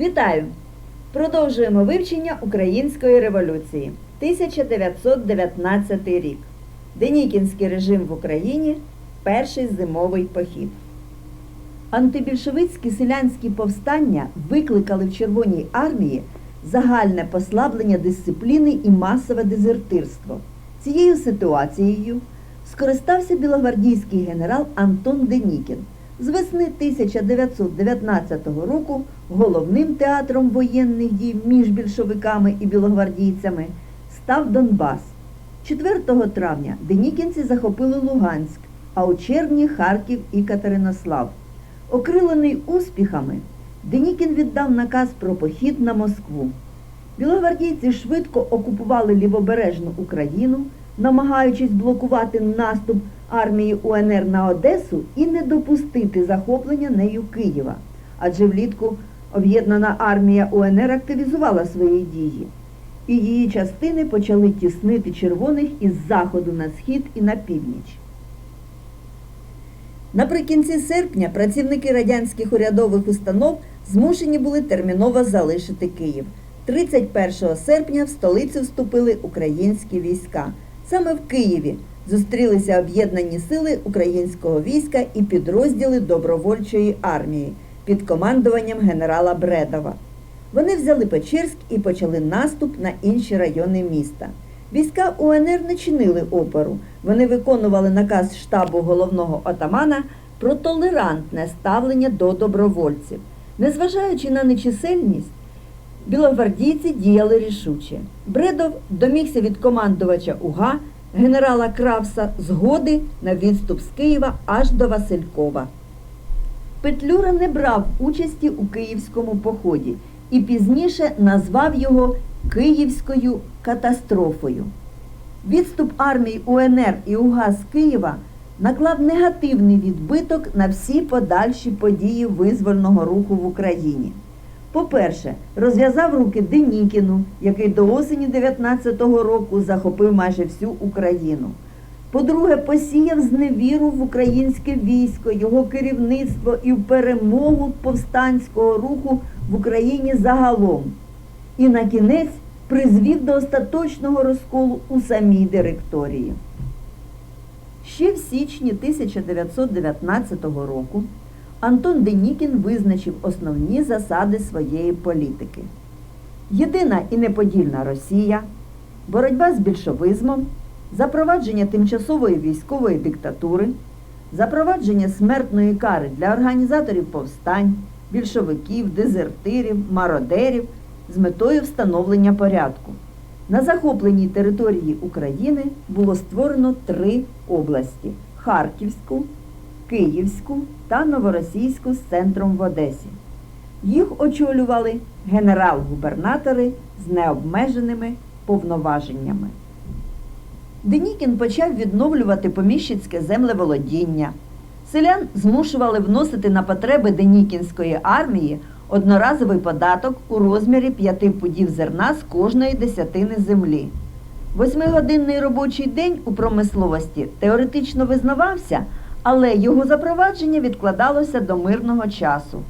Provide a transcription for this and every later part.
Вітаю! Продовжуємо вивчення Української революції. 1919 рік. Денікінський режим в Україні. Перший зимовий похід. Антибільшовицькі селянські повстання викликали в Червоній армії загальне послаблення дисципліни і масове дезертирство. Цією ситуацією скористався білогвардійський генерал Антон Денікін. З весни 1919 року головним театром воєнних дій між більшовиками і білогвардійцями став Донбас. 4 травня денікінці захопили Луганськ, а у червні Харків і Катеринослав. Окрилений успіхами, Денікін віддав наказ про похід на Москву. Білогвардійці швидко окупували лівобережну Україну, намагаючись блокувати наступ армії УНР на Одесу і не допустити захоплення нею Києва. Адже влітку об'єднана армія УНР активізувала свої дії, і її частини почали тіснити червоних із заходу на схід і на північ. Наприкінці серпня працівники радянських урядових установ змушені були терміново залишити Київ. 31 серпня в столицю вступили українські війська. Саме в Києві зустрілися об'єднані сили українського війська і підрозділи добровольчої армії під командуванням генерала Бредова. Вони взяли Печерськ і почали наступ на інші райони міста. Війська УНР не чинили опору. Вони виконували наказ штабу головного отамана про толерантне ставлення до добровольців. Незважаючи на нечисельність, білогвардійці діяли рішуче. Бредов домігся від командувача УГА генерала Кравса згоди на відступ з Києва аж до Василькова. Петлюра не брав участі у київському поході і пізніше назвав його Київською катастрофою. Відступ армій УНР і УГА з Києва наклав негативний відбиток на всі подальші події визвольного руху в Україні. По-перше, розв'язав руки Денікіну, який до осені 19-го року захопив майже всю Україну. По-друге, посіяв зневіру в українське військо, його керівництво і в перемогу повстанського руху в Україні загалом. І на кінець призвів до остаточного розколу у самій директорії. Ще в січні 1919 року Антон Денікін визначив основні засади своєї політики. Єдина і неподільна Росія, боротьба з більшовизмом, запровадження тимчасової військової диктатури, запровадження смертної кари для організаторів повстань, більшовиків, дезертирів, мародерів з метою встановлення порядку. На захопленій території України було створено три області Харківську, Київську та Новоросійську з центром в Одесі. Їх очолювали генерал-губернатори з необмеженими повноваженнями. Денікін почав відновлювати поміщицьке землеволодіння. Селян змушували вносити на потреби Денікінської армії одноразовий податок у розмірі п'яти пудів зерна з кожної десятини землі. Восьмигодинний робочий день у промисловості теоретично визнавався, але його запровадження відкладалося до мирного часу.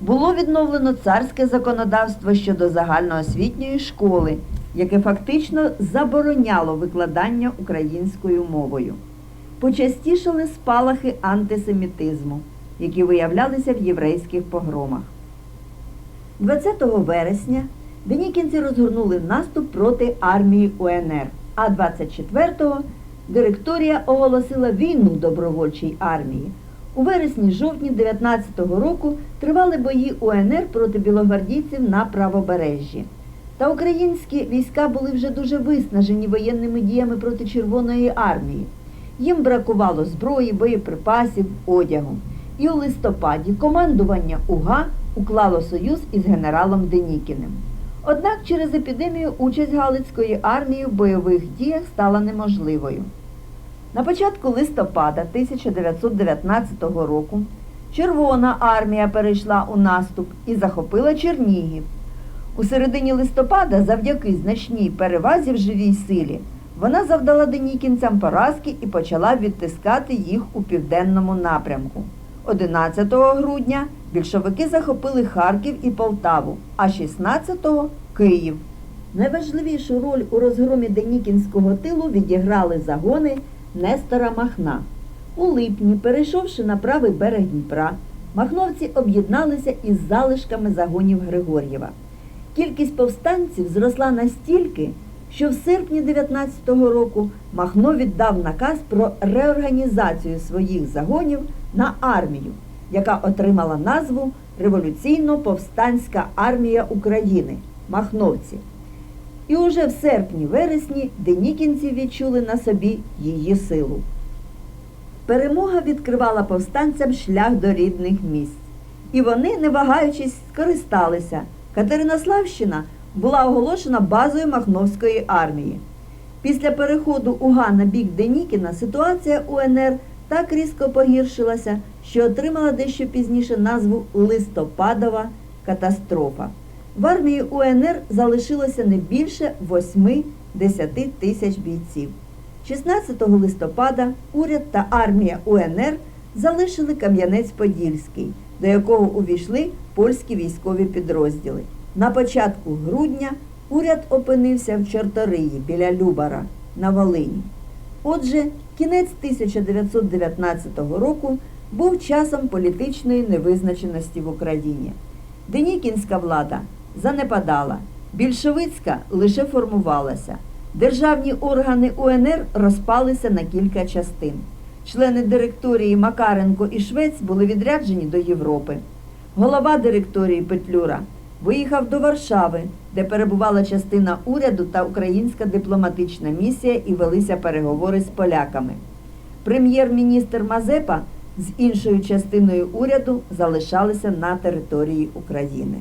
Було відновлено царське законодавство щодо загальноосвітньої школи, яке фактично забороняло викладання українською мовою. Почастішали спалахи антисемітизму, які виявлялися в єврейських погромах. 20 вересня денікінці розгорнули наступ проти армії УНР, а 24-го директорія оголосила війну добровольчій армії. У вересні-жовтні 19-го року тривали бої УНР проти білогвардійців на правобережжі. Та українські війська були вже дуже виснажені воєнними діями проти Червоної армії. Їм бракувало зброї, боєприпасів, одягу. І у листопаді командування УГА уклало союз із генералом Денікіним. Однак через епідемію участь Галицької армії в бойових діях стала неможливою. На початку листопада 1919 року Червона армія перейшла у наступ і захопила Чернігів. У середині листопада, завдяки значній перевазі в живій силі, вона завдала денікінцям поразки і почала відтискати їх у південному напрямку. 11 грудня більшовики захопили Харків і Полтаву, а 16-го Київ. Найважливішу роль у розгромі Денікінського тилу відіграли загони Нестора Махна. У липні, перейшовши на правий берег Дніпра, махновці об'єдналися із залишками загонів Григор'єва. Кількість повстанців зросла настільки, що в серпні 19-го року Махно віддав наказ про реорганізацію своїх загонів на армію, яка отримала назву Революційно-повстанська армія України Махновці. І уже в серпні-вересні денікінці відчули на собі її силу. Перемога відкривала повстанцям шлях до рідних місць. І вони, не вагаючись, скористалися. Катеринославщина була оголошена базою Махновської армії. Після переходу УГА на бік Денікіна ситуація УНР так різко погіршилася, що отримала дещо пізніше назву Листопадова катастрофа. В армії УНР залишилося не більше 8-10 тисяч бійців. 16 листопада уряд та армія УНР залишили Кам'янець-Подільський, до якого увійшли польські військові підрозділи. На початку грудня уряд опинився в Чорториї біля Любара на Волині. Отже, кінець 1919 року був часом політичної невизначеності в Україні. Денікінська влада занепадала, більшовицька лише формувалася. Державні органи УНР розпалися на кілька частин. Члени директорії Макаренко і Швець були відряджені до Європи. Голова директорії Петлюра виїхав до Варшави, де перебувала частина уряду та українська дипломатична місія і велися переговори з поляками. Прем'єр-міністр Мазепа з іншою частиною уряду залишалися на території України.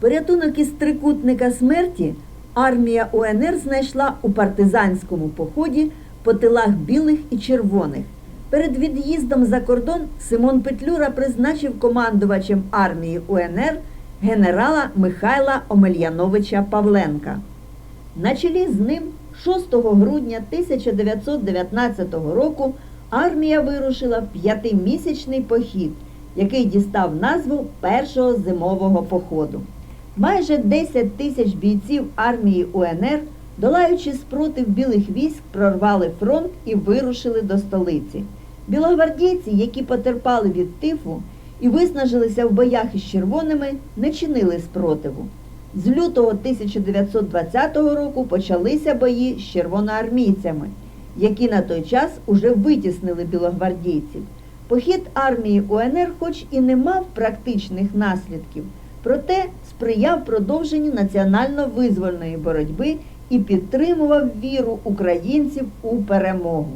Порятунок із трикутника смерті армія УНР знайшла у партизанському поході по тилах білих і червоних. Перед від'їздом за кордон Симон Петлюра призначив командувачем армії УНР генерала Михайла Омельяновича Павленка. На чолі з ним 6 грудня 1919 року армія вирушила в п'ятимісячний похід, який дістав назву Першого зимового походу. Майже 10 тисяч бійців армії УНР, долаючи спротив білих військ, прорвали фронт і вирушили до столиці. Білогвардійці, які потерпали від тифу і виснажилися в боях із червоними, не чинили спротиву. З лютого 1920 року почалися бої з червоноармійцями, які на той час уже витіснили білогвардійців. Похід армії УНР, хоч і не мав практичних наслідків, проте сприяв продовженню національно-визвольної боротьби і підтримував віру українців у перемогу.